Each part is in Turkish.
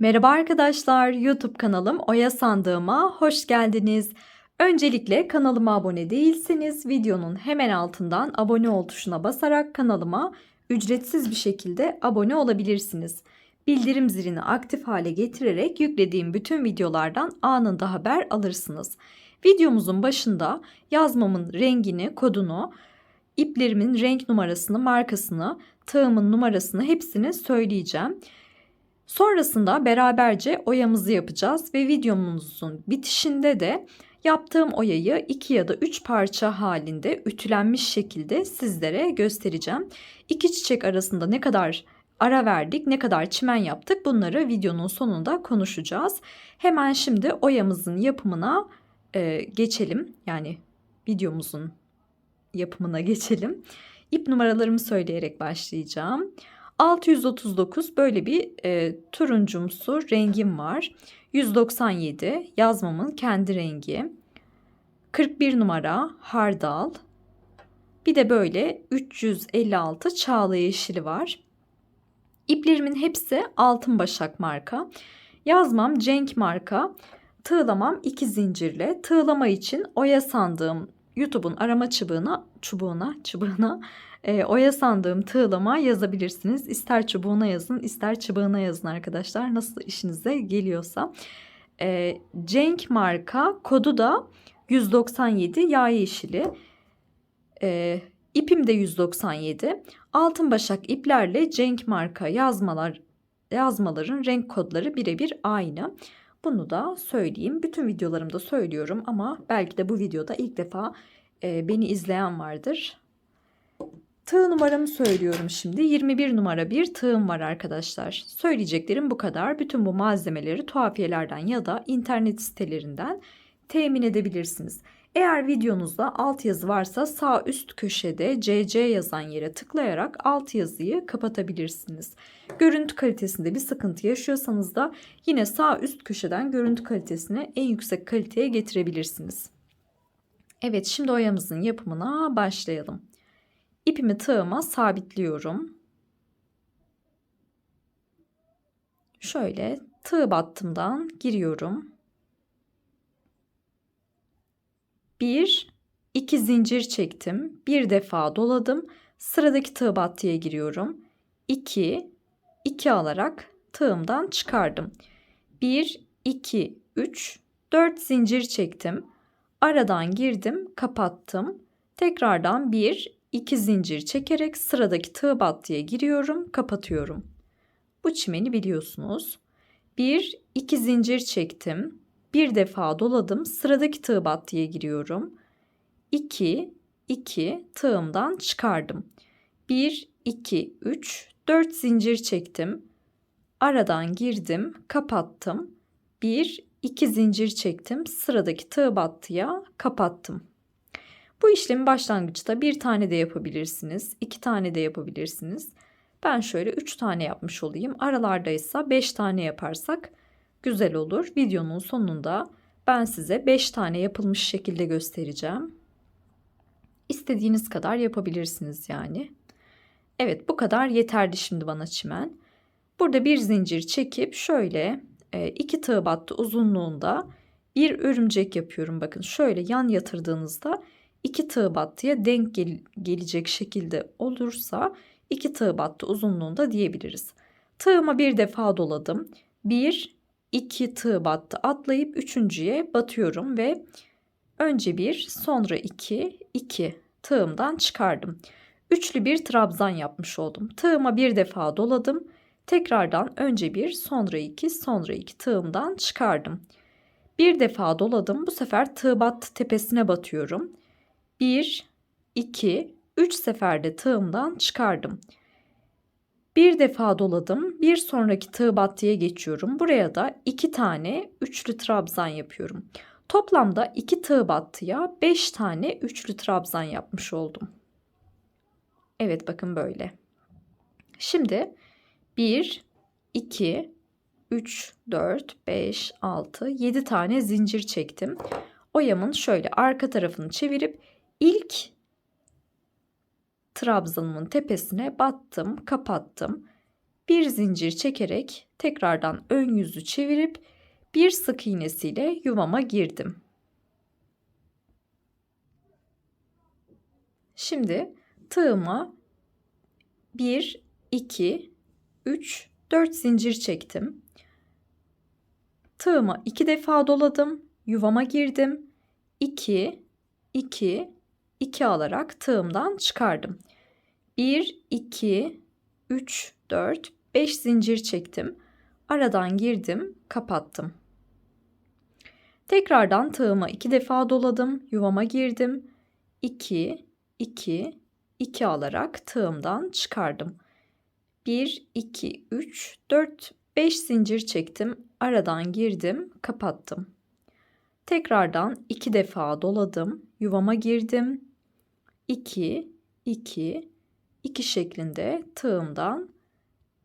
Merhaba arkadaşlar, YouTube kanalım Oya Sandığıma hoş geldiniz. Öncelikle kanalıma abone değilseniz videonun hemen altından abone ol tuşuna basarak kanalıma ücretsiz bir şekilde abone olabilirsiniz. Bildirim zilini aktif hale getirerek yüklediğim bütün videolardan anında haber alırsınız. Videomuzun başında yazmamın rengini, kodunu, iplerimin renk numarasını, markasını, tığımın numarasını hepsini söyleyeceğim. Sonrasında beraberce oyamızı yapacağız ve videomuzun bitişinde de yaptığım oyayı iki ya da üç parça halinde ütülenmiş şekilde sizlere göstereceğim. İki çiçek arasında ne kadar ara verdik, ne kadar çimen yaptık bunları videonun sonunda konuşacağız. Hemen şimdi oyamızın yapımına e, geçelim. Yani videomuzun yapımına geçelim. İp numaralarımı söyleyerek başlayacağım. 639 böyle bir e, turuncumsu rengim var. 197 yazmamın kendi rengi. 41 numara hardal. Bir de böyle 356 çağla yeşili var. İplerimin hepsi altın başak marka. Yazmam Cenk marka. Tığlamam iki zincirle. Tığlama için oya sandığım YouTube'un arama çubuğuna, çubuğuna, çubuğuna e, oya sandığım tığlama yazabilirsiniz. İster çubuğuna yazın, ister çubuğuna yazın arkadaşlar. Nasıl işinize geliyorsa. E, Cenk marka kodu da 197 yağ yeşili. E, ipim de 197. Altın başak iplerle Cenk marka yazmalar yazmaların renk kodları birebir aynı. Bunu da söyleyeyim. Bütün videolarımda söylüyorum ama belki de bu videoda ilk defa e, beni izleyen vardır. Tığ numaramı söylüyorum şimdi. 21 numara bir tığım var arkadaşlar. Söyleyeceklerim bu kadar. Bütün bu malzemeleri tuhafiyelerden ya da internet sitelerinden temin edebilirsiniz. Eğer videonuzda alt yazı varsa sağ üst köşede CC yazan yere tıklayarak alt yazıyı kapatabilirsiniz. Görüntü kalitesinde bir sıkıntı yaşıyorsanız da yine sağ üst köşeden görüntü kalitesini en yüksek kaliteye getirebilirsiniz. Evet şimdi oyamızın yapımına başlayalım. İpimi tığıma sabitliyorum. Şöyle tığ battımdan giriyorum. Bir, iki zincir çektim. Bir defa doladım. Sıradaki tığ battıya giriyorum. 2, 2 alarak tığımdan çıkardım. 1, 2, 3, 4 zincir çektim. Aradan girdim, kapattım. Tekrardan 1, 2 zincir çekerek sıradaki tığ battıya giriyorum, kapatıyorum. Bu çimeni biliyorsunuz. 1, 2 zincir çektim. Bir defa doladım. Sıradaki tığ battıya giriyorum. 2, 2 tığımdan çıkardım. 1, 2, 3, 4 zincir çektim. Aradan girdim, kapattım. 1, 2 zincir çektim. Sıradaki tığ battıya kapattım. Bu işlemi başlangıçta bir tane de yapabilirsiniz, iki tane de yapabilirsiniz. Ben şöyle üç tane yapmış olayım. Aralarda ise beş tane yaparsak güzel olur. Videonun sonunda ben size beş tane yapılmış şekilde göstereceğim. İstediğiniz kadar yapabilirsiniz yani. Evet bu kadar yeterli şimdi bana çimen. Burada bir zincir çekip şöyle e, iki tığ battı uzunluğunda bir örümcek yapıyorum. Bakın şöyle yan yatırdığınızda iki tığ battıya denk gel gelecek şekilde olursa iki tığ battı uzunluğunda diyebiliriz. Tığıma bir defa doladım. Bir, iki tığ battı atlayıp üçüncüye batıyorum ve önce bir sonra iki, iki tığımdan çıkardım. Üçlü bir trabzan yapmış oldum. Tığıma bir defa doladım. Tekrardan önce bir sonra iki sonra iki tığımdan çıkardım. Bir defa doladım. Bu sefer tığ battı tepesine batıyorum. 1, 2, 3 seferde tığımdan çıkardım. Bir defa doladım. Bir sonraki tığ battıya geçiyorum. Buraya da 2 tane üçlü trabzan yapıyorum. Toplamda 2 tığ battıya 5 tane üçlü trabzan yapmış oldum. Evet bakın böyle. Şimdi 1, 2, 3, 4, 5, 6, 7 tane zincir çektim. Oyamın şöyle arka tarafını çevirip ilk trabzanımın tepesine battım, kapattım. bir zincir çekerek tekrardan ön yüzü çevirip bir sık iğnesiyle yuvama girdim. Şimdi tığıma 1, 2, 3, 4 zincir çektim. Tığıma 2 defa doladım. Yuvama girdim. 2, 2, 2 alarak tığımdan çıkardım. 1, 2, 3, 4, 5 zincir çektim. Aradan girdim, kapattım. Tekrardan tığıma 2 defa doladım. Yuvama girdim. 2, 2, 2 alarak tığımdan çıkardım. 1, 2, 3, 4, 5 zincir çektim. Aradan girdim, kapattım. Tekrardan 2 defa doladım. Yuvama girdim. 2, 2, 2 şeklinde tığımdan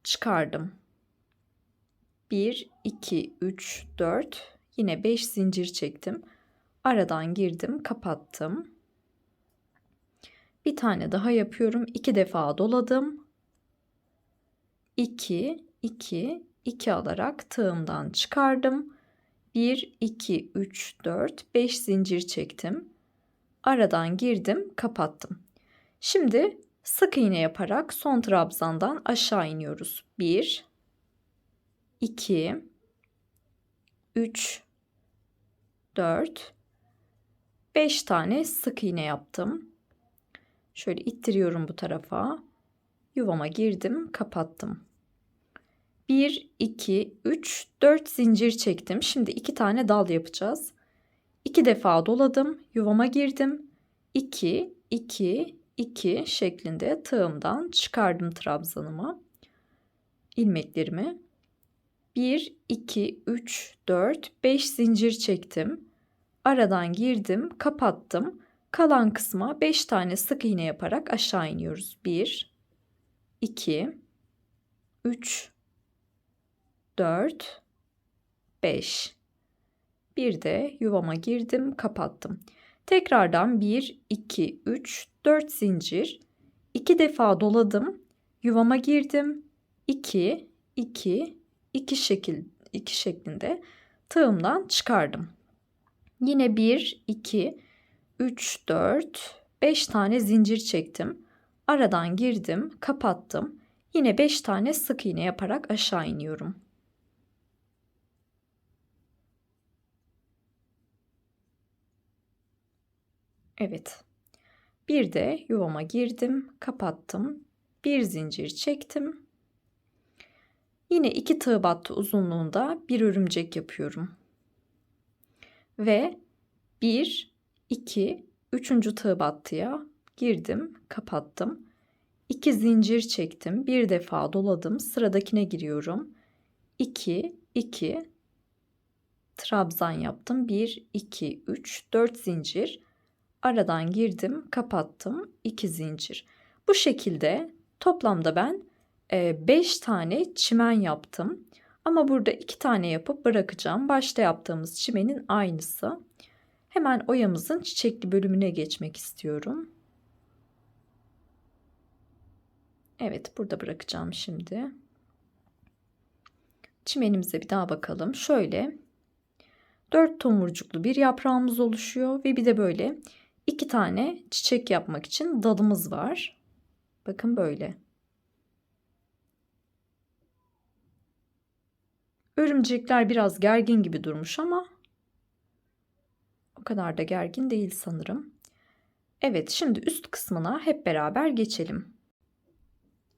çıkardım. 1, 2, 3, 4 yine 5 zincir çektim. Aradan girdim, kapattım. Bir tane daha yapıyorum. 2 defa doladım. 2, 2, 2 alarak tığımdan çıkardım. 1, 2, 3, 4, 5 zincir çektim. Aradan girdim, kapattım. Şimdi sık iğne yaparak son trabzandan aşağı iniyoruz. 1, 2, 3, 4, 5 tane sık iğne yaptım. Şöyle ittiriyorum bu tarafa. Yuvama girdim, kapattım. 1, 2, 3, 4 zincir çektim. Şimdi 2 tane dal yapacağız. 2 defa doladım, yuvama girdim. 2, 2, 2 şeklinde tığımdan çıkardım trabzanımı. ilmeklerimi. 1, 2, 3, 4, 5 zincir çektim. Aradan girdim, kapattım. Kalan kısma 5 tane sık iğne yaparak aşağı iniyoruz. 1, 2, 3, 4, 5. Bir de yuvama girdim, kapattım. Tekrardan 1, 2, 3, 4 zincir. 2 defa doladım. Yuvama girdim. 2, 2, 2 şekil 2 şeklinde tığımdan çıkardım. Yine 1, 2, 3, 4, 5 tane zincir çektim. Aradan girdim, kapattım. Yine 5 tane sık iğne yaparak aşağı iniyorum. Evet. Bir de yuvama girdim, kapattım. Bir zincir çektim. Yine iki tığ battı uzunluğunda bir örümcek yapıyorum. Ve bir, iki, üçüncü tığ battıya girdim, kapattım. İki zincir çektim. Bir defa doladım. Sıradakine giriyorum. 2 2 trabzan yaptım. 1 2 3 4 zincir aradan girdim, kapattım. 2 zincir. Bu şekilde toplamda ben 5 e, tane çimen yaptım. Ama burada 2 tane yapıp bırakacağım. Başta yaptığımız çimenin aynısı. Hemen oyamızın çiçekli bölümüne geçmek istiyorum. Evet, burada bırakacağım şimdi. Çimenimize bir daha bakalım. Şöyle 4 tomurcuklu bir yaprağımız oluşuyor ve bir de böyle iki tane çiçek yapmak için dalımız var. Bakın böyle. Örümcekler biraz gergin gibi durmuş ama o kadar da gergin değil sanırım. Evet şimdi üst kısmına hep beraber geçelim.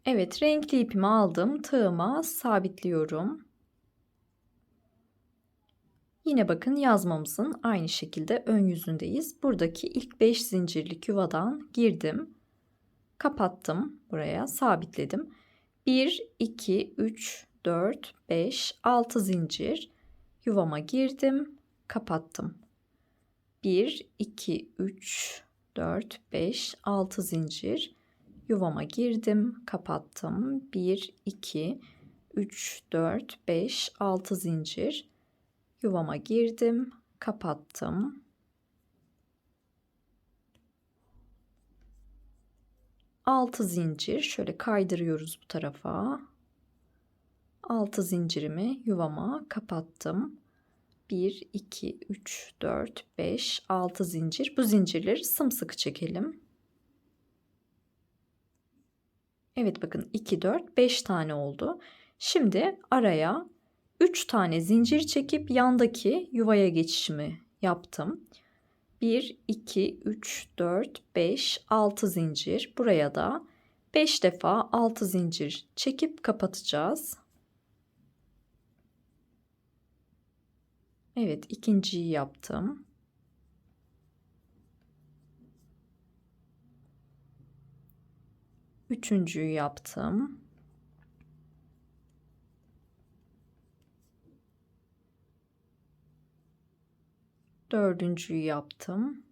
Evet renkli ipimi aldım. Tığıma sabitliyorum. Yine bakın yazmamızın aynı şekilde ön yüzündeyiz. Buradaki ilk 5 zincirlik yuvadan girdim. Kapattım buraya sabitledim. 1, 2, 3, 4, 5, 6 zincir yuvama girdim. Kapattım. 1, 2, 3, 4, 5, 6 zincir yuvama girdim. Kapattım. 1, 2, 3, 4, 5, 6 zincir Yuvama girdim, kapattım. Altı zincir şöyle kaydırıyoruz bu tarafa. 6 zincirimi yuvama kapattım. 1, 2, 3, 4, 5, 6 zincir. Bu zincirleri sımsıkı çekelim. Evet bakın 2, 4, 5 tane oldu. Şimdi araya 3 tane zincir çekip yandaki yuvaya geçişimi yaptım. 1, 2, 3, 4, 5, 6 zincir. Buraya da 5 defa 6 zincir çekip kapatacağız. Evet ikinciyi yaptım. Üçüncüyü yaptım. Dördüncüyü yaptım.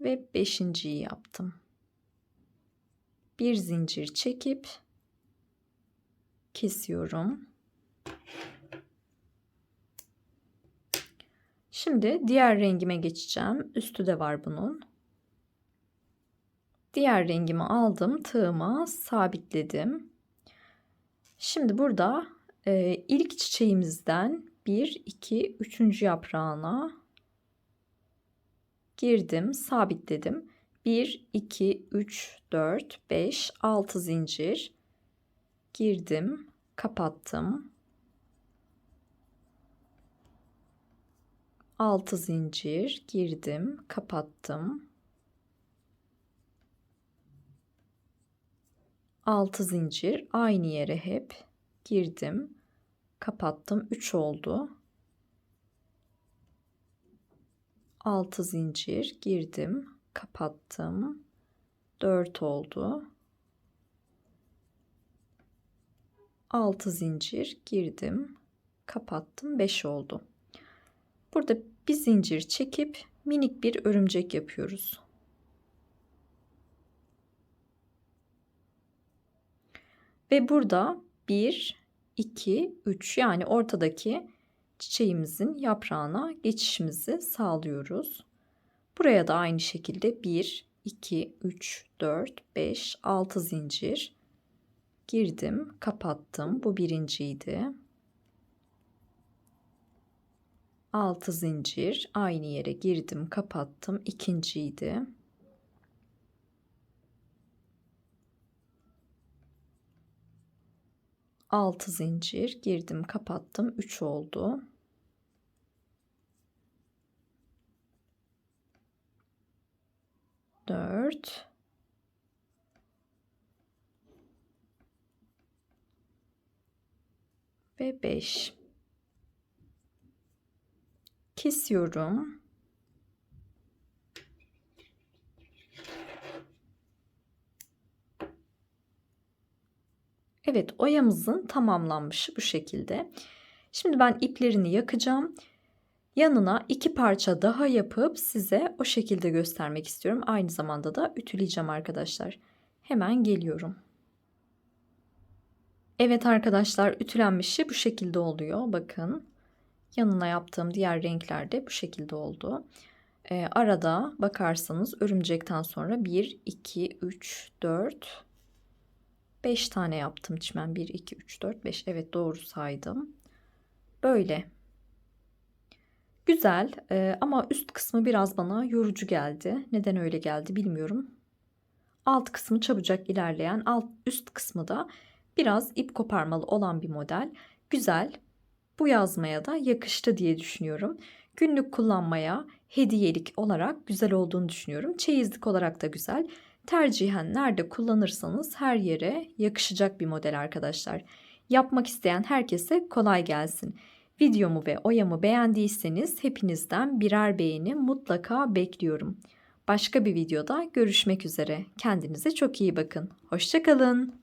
Ve beşinciyi yaptım. Bir zincir çekip kesiyorum. Şimdi diğer rengime geçeceğim. Üstü de var bunun. Diğer rengimi aldım. Tığıma sabitledim. Şimdi burada e, ilk çiçeğimizden 1, 2, 3. yaprağına girdim, sabitledim. 1, 2, 3, 4, 5, 6 zincir girdim, kapattım. 6 zincir girdim, kapattım. 6 zincir aynı yere hep girdim, kapattım. 3 oldu. 6 zincir girdim, kapattım. 4 oldu. 6 zincir girdim, kapattım. 5 oldu. Burada bir zincir çekip minik bir örümcek yapıyoruz. Ve burada 1, 2, 3 yani ortadaki çiçeğimizin yaprağına geçişimizi sağlıyoruz. Buraya da aynı şekilde 1, 2, 3, 4, 5, 6 zincir girdim, kapattım. Bu birinciydi. 6 zincir aynı yere girdim, kapattım. İkinciydi. 6 zincir girdim kapattım 3 oldu. Dört. Ve beş. Kesiyorum. Evet oyamızın tamamlanmışı bu şekilde. Şimdi ben iplerini yakacağım. Yanına iki parça daha yapıp size o şekilde göstermek istiyorum. Aynı zamanda da ütüleyeceğim arkadaşlar. Hemen geliyorum. Evet arkadaşlar ütülenmişi bu şekilde oluyor. Bakın yanına yaptığım diğer renkler de bu şekilde oldu. Ee, arada bakarsanız örümcekten sonra 1, 2, 3, 4, 5 tane yaptım çimen. 1, 2, 3, 4, 5. Evet doğru saydım. Böyle. Güzel ee, ama üst kısmı biraz bana yorucu geldi. Neden öyle geldi bilmiyorum. Alt kısmı çabucak ilerleyen, alt üst kısmı da biraz ip koparmalı olan bir model. Güzel. Bu yazmaya da yakıştı diye düşünüyorum. Günlük kullanmaya hediyelik olarak güzel olduğunu düşünüyorum. Çeyizlik olarak da güzel. Tercihen nerede kullanırsanız her yere yakışacak bir model arkadaşlar. Yapmak isteyen herkese kolay gelsin. Videomu ve oyamı beğendiyseniz hepinizden birer beğeni mutlaka bekliyorum. Başka bir videoda görüşmek üzere. Kendinize çok iyi bakın. Hoşçakalın.